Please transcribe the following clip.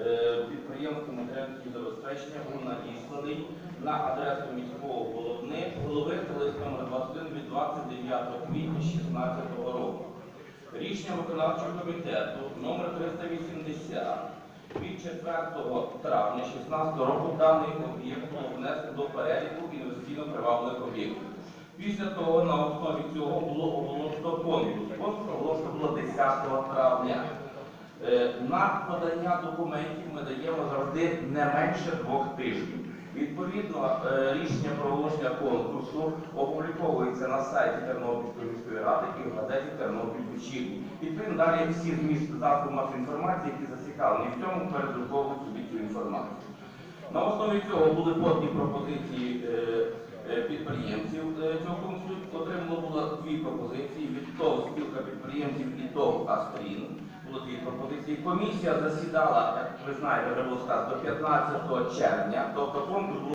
е, підприємства матеріального забезпечення був надісланий на адресу міського головни, голови та номер 21 від 29 квітня 2016 року. Рішення виконавчого комітету номер 380 від 4 травня 2016 року даний об'єкт внесено до переліку інвестиційно привабливих об'єктів. Після того на основі цього було оголошено конкурс. Конкурс оголошено було 10 травня. На подання документів ми даємо завжди не менше двох тижнів. Відповідно, е, рішення про оголошення конкурсу опубліковується на сайті Тернопільської міської ради і в газеті Тернопіль вечірній. Відповідно, далі всі зміст засобів масової інформації, які зацікавлені в цьому, передруковують собі цю інформацію. На основі цього були подані пропозиції е, е, підприємців цього конкурсу. Отримало було дві пропозиції від ТОВ спілка підприємців і ТОВ Астрін. Дві пропозиції. Комісія засідала, як ви знаєте, вже було сказано, до 15 червня, тобто конкурс